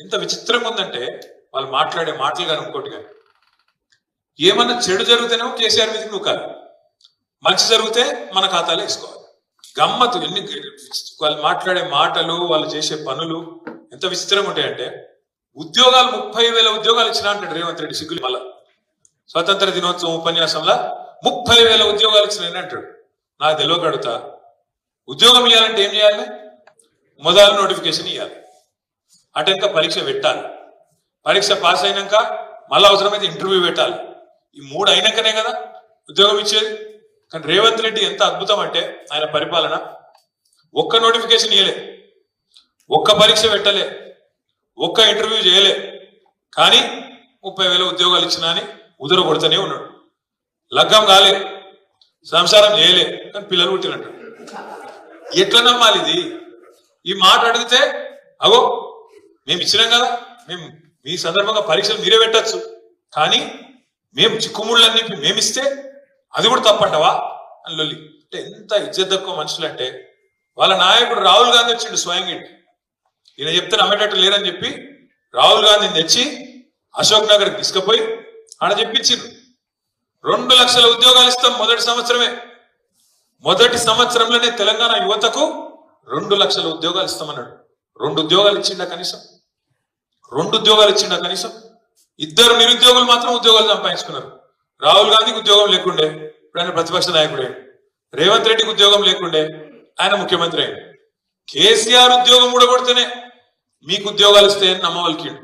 ఎంత విచిత్రంగా ఉందంటే వాళ్ళు మాట్లాడే మాటలు కానీ ఇంకోటి కానీ ఏమన్నా చెడు జరిగితేనేమో కేసీఆర్ మీదకి కాదు. మంచి జరిగితే మన ఖాతాలో వేసుకోవాలి. గమ్మత్తు ఎన్ని వాళ్ళు మాట్లాడే మాటలు వాళ్ళు చేసే పనులు ఎంత విచిత్రంగా ఉంటాయంటే ఉద్యోగాలు ముప్పై వేల ఉద్యోగాలు ఇచ్చిన అంటాడు రేవంత్ రెడ్డి సిగ్గులు మళ్ళా. స్వతంత్ర దినోత్సవం ఉపన్యాసంలో ముప్పై వేల ఉద్యోగాలు ఇచ్చిన అంటాడు. నాకు తెలియక ఉద్యోగం ఇవ్వాలంటే ఏం చేయాలి? మొదలు నోటిఫికేషన్ ఇవ్వాలి అటెంక పరీక్ష పెట్టాలి. పరీక్ష పాస్ అయినాక మళ్ళీ అవసరమైతే ఇంటర్వ్యూ పెట్టాలి. ఈ మూడు అయినాకనే కదా ఉద్యోగం ఇచ్చేది. కానీ రేవంత్ రెడ్డి ఎంత అద్భుతం అంటే ఆయన పరిపాలన ఒక్క నోటిఫికేషన్ ఇవ్వలే ఒక్క పరీక్ష పెట్టలే. ఒక్క ఇంటర్వ్యూ చేయలే. కానీ ముప్పై వేల ఉద్యోగాలు ఇచ్చినా అని ఉదర కొడుతూనే ఉన్నాడు. లగ్గం కాలే. సంసారం చేయలే. కానీ పిల్లలు పుట్టినట్టు. ఎట్లా నమ్మాలి ఇది? ఈ మాట అడిగితే అగో మేము ఇచ్చినాం కదా. మేము మీ సందర్భంగా పరీక్షలు మీరే పెట్టచ్చు కానీ మేము చిక్కుముళ్ళన్నీ మేమిస్తే అది కూడా తప్పంటవా? అని లొల్లి. అంటే ఎంత ఇజ్జత్ తక్కువ మనుషులు అంటే వాళ్ళ నాయకుడు రాహుల్ గాంధీ వచ్చిండు స్వయంగా ఈయన చెప్తే నమ్మేటట్టు లేరని చెప్పి రాహుల్ గాంధీని తెచ్చి అశోక్ నగర్కి తీసుకుపోయి ఆడ చెప్పించిండ్రు. రెండు లక్షల ఉద్యోగాలు ఇస్తాం మొదటి సంవత్సరమే. మొదటి సంవత్సరంలోనే తెలంగాణ యువతకు రెండు లక్షల ఉద్యోగాలు ఇస్తామన్నాడు. రెండు ఉద్యోగాలు ఇచ్చిండా కనీసం? రెండు ఉద్యోగాలు ఇచ్చిండ కనీసం? ఇద్దరు నిరుద్యోగులు మాత్రం ఉద్యోగాలు సంపాదించుకున్నారు. రాహుల్ గాంధీకి ఉద్యోగం లేకుండే ఇప్పుడు ఆయన ప్రతిపక్ష నాయకుడే. రేవంత్ రెడ్డికి ఉద్యోగం లేకుండే ఆయన ముఖ్యమంత్రి అయ్యాడు. కేసీఆర్ ఉద్యోగం ఊడగొడితేనే మీకు ఉద్యోగాలు ఇస్తాయని నమ్మవలికిండు.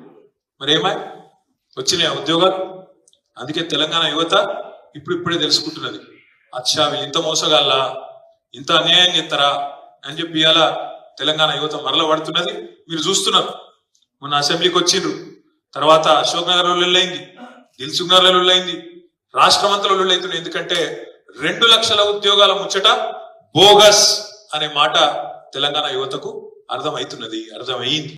మరి ఏమాయ్ వచ్చినాయి ఆ ఉద్యోగాలు. అందుకే తెలంగాణ యువత ఇప్పుడు ఇప్పుడే తెలుసుకుంటున్నది. అచ్చా ఇంత మోసగాళ్ళ? ఇంత అన్యాయం చేస్తారా? అని చెప్పి ఇవాళ తెలంగాణ యువత మరల పడుతున్నది. మీరు చూస్తున్నారు. మొన్న అసెంబ్లీకి వచ్చిండ్రు. తర్వాత అశోక్ నగర్ లొల్లైంది దిల్సుఖ్ నగర్ లొల్లైంది రాష్ట్రమంతలో లొల్లైతుంది ఎందుకంటే రెండు లక్షల ఉద్యోగాల ముచ్చట బోగస్ అనే మాట తెలంగాణ యువతకు అర్థమవుతున్నది అర్థమైంది